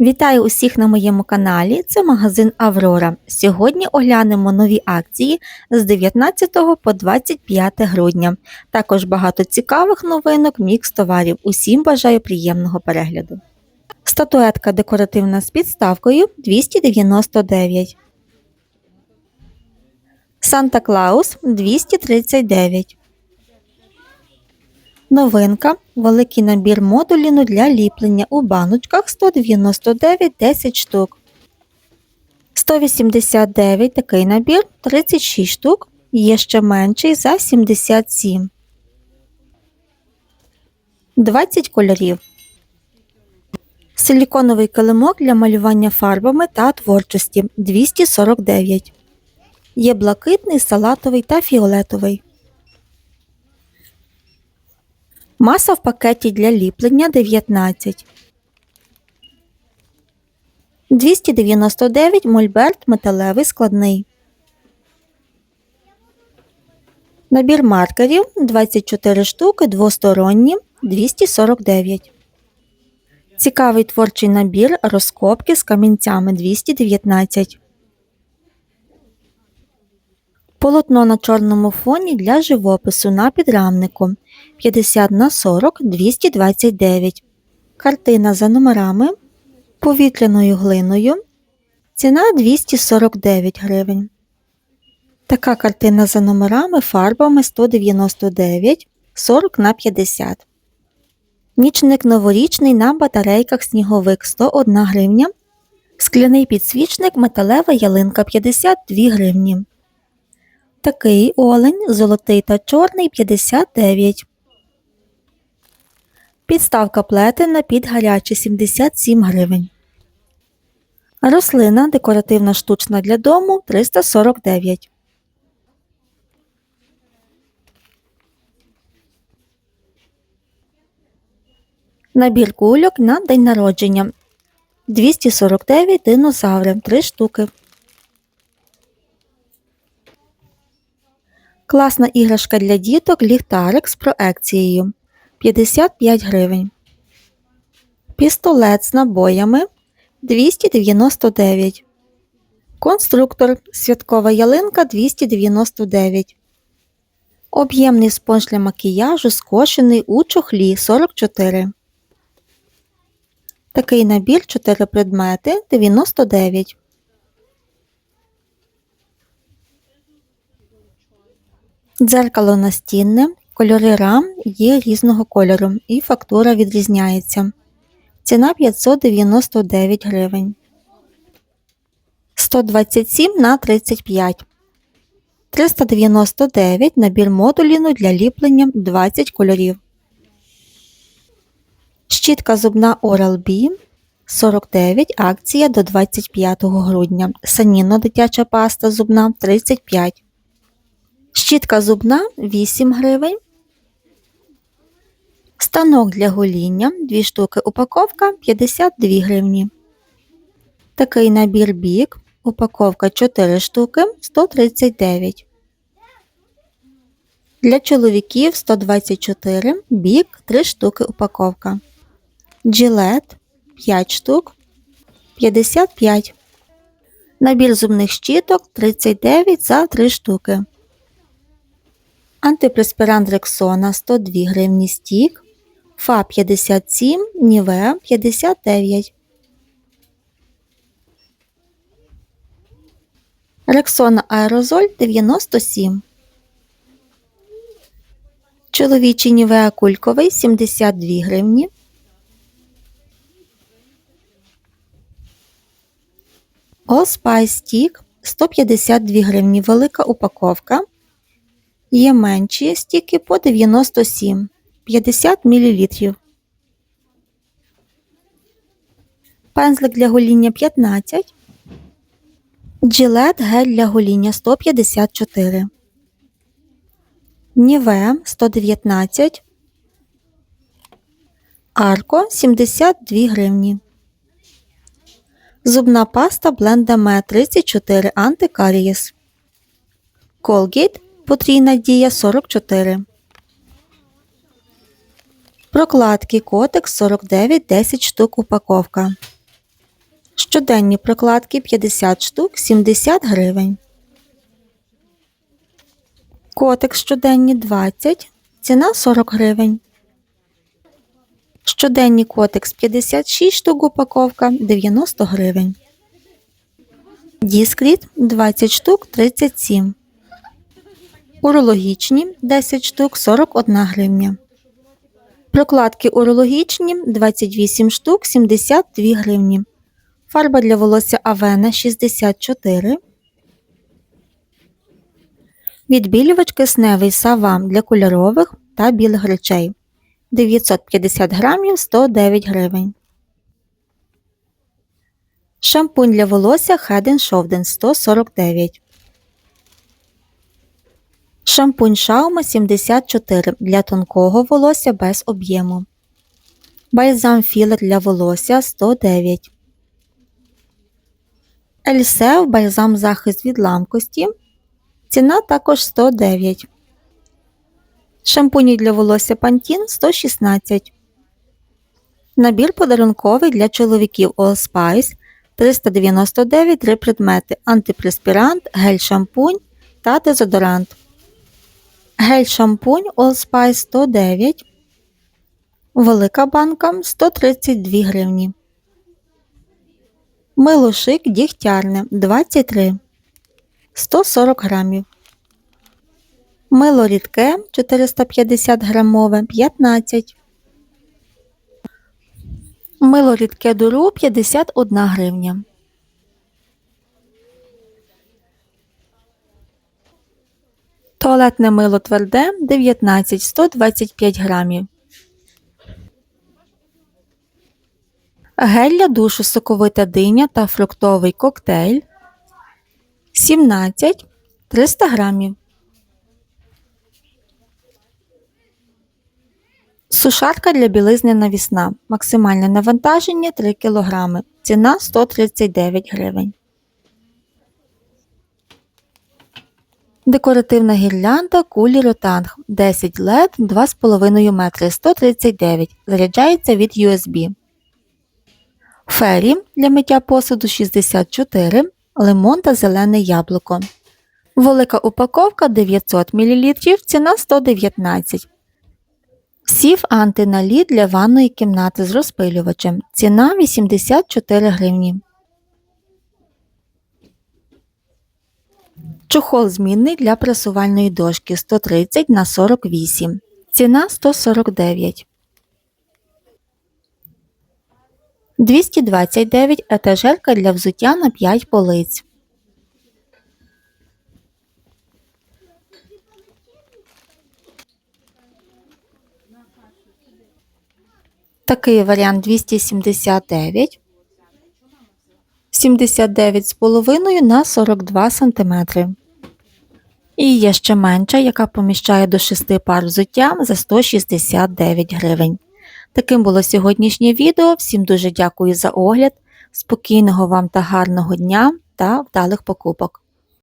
Вітаю усіх на моєму каналі. Це магазин Аврора. Сьогодні оглянемо нові акції з 19 по 25 грудня. Також багато цікавих новинок, мікс товарів. Усім бажаю приємного перегляду. Статуетка декоративна з підставкою 299. Санта Клаус 239. Новинка великий набір модуліну для ліплення у баночках 199 10 штук. 189 такий набір 36 штук. Є ще менший за 77. 20 кольорів. Силіконовий килимок для малювання фарбами та творчості 249. Є блакитний, салатовий та фіолетовий. Маса в пакеті для ліплення 19. 299 мольберт металевий складний. Набір маркерів 24 штуки двосторонні 249. Цікавий творчий набір розкопки з камінцями 219. Полотно на чорному фоні для живопису на підрамнику 50 на 40 229. Картина за номерами повітряною глиною. Ціна 249 гривень. Така картина за номерами фарбами 199 40 на 50. Нічник новорічний на батарейках сніговик 101 гривня. Скляний підсвічник металева ялинка 52 гривні. Такий олень золотий та чорний 59. Підставка плетена під гарячі 77 гривень. Рослина декоративна штучна для дому 349. Набір кульок на день народження 249 динозаври 3 штуки. Класна іграшка для діток ліхтарик з проекцією 55 гривень. Пістолет з набоями 299. Конструктор святкова ялинка 299. Об'ємний спонж для макіяжу скошений у чохлі 44. Такий набір 4 предмети 99. Дзеркало настінне, кольори рам є різного кольору і фактура відрізняється. Ціна 599 гривень. 127 на 35. 399 набір модуліну для ліплення 20 кольорів. Щітка зубна Oral-B 49 акція до 25 грудня. Саніно дитяча паста зубна 35. Щітка зубна 8 гривень. Станок для гоління 2 штуки упаковка 52 гривні. Такий набір бік. Упаковка 4 штуки 139. Для чоловіків 124 бік 3 штуки упаковка. Джилет 5 штук 55. Набір зубних щіток 39 за 3 штуки. Антипреспірант Рексона 102 гривні стік. Фа 57, Нівеа 59. Рексона аерозоль 97. Чоловічий Нівеа кульковий 72 гривні. Allspice стік 152 гривні. Велика упаковка. Є менші стіки по 97 50 мл. Пензлик для гоління 15. Джилет гель для гоління 154. Ніве 119. Арко 72 гривні. Зубна паста Блендаме 34 антикарієс. Colgate Потрійна дія 44. Прокладки Котекс 49 10 штук упаковка. Щоденні прокладки 50 штук 70 гривень. Котик щоденні 20, ціна 40 гривень. Щоденні котекс 56 штук упаковка 90 гривень. Діскріт 20 штук 37. Урологічні 10 штук 41 гривня. Прокладки урологічні 28 штук 72 гривні. Фарба для волосся Авена 64. Відбілювач кисневий Савам для кольорових та білих речей 950 грамів 109 гривень. Шампунь для волосся Head Shoulder 149. Шампунь Шаума 74 для тонкого волосся без об'єму. Бальзам філер для волосся 109. Ельсев бальзам захист від ламкості. Ціна також 109. Шампуні для волосся Pantene 116. Набір подарунковий для чоловіків Allspice 399 3 предмети. Антипреспірант, гель-шампунь та дезодорант. Гель-шампунь Allspice 109. Велика банка 132 гривні. Мило шик дігтярне 23 140 грамів. Мило рідке 450 грамове 15. Мило рідке дуру 51 гривня. Туалетне мило тверде 19 125 грамів. Гель для душу соковита диня та фруктовий коктейль 17 300 грамів. Сушарка для білизни навісна. Максимальне навантаження 3 кг. Ціна 139 гривень. Декоративна гірлянда кулі ротанг 10 LED 2,5 метри 139. Заряджається від USB. Фері для миття посуду 64, лимон та зелене яблуко. Велика упаковка 900 мл, ціна 119 Сів антиналіт для ванної кімнати з розпилювачем. Ціна 84 гривні. Чохол змінний для пресувальної дошки 130 на 48. Ціна 149. 229 етажерка для взуття на 5 полиць. Такий варіант 279. 79,5 на 42 см. І є ще менша, яка поміщає до 6 пар взуття за 169 гривень. Таким було сьогоднішнє відео. Всім дуже дякую за огляд. Спокійного вам та гарного дня та вдалих покупок!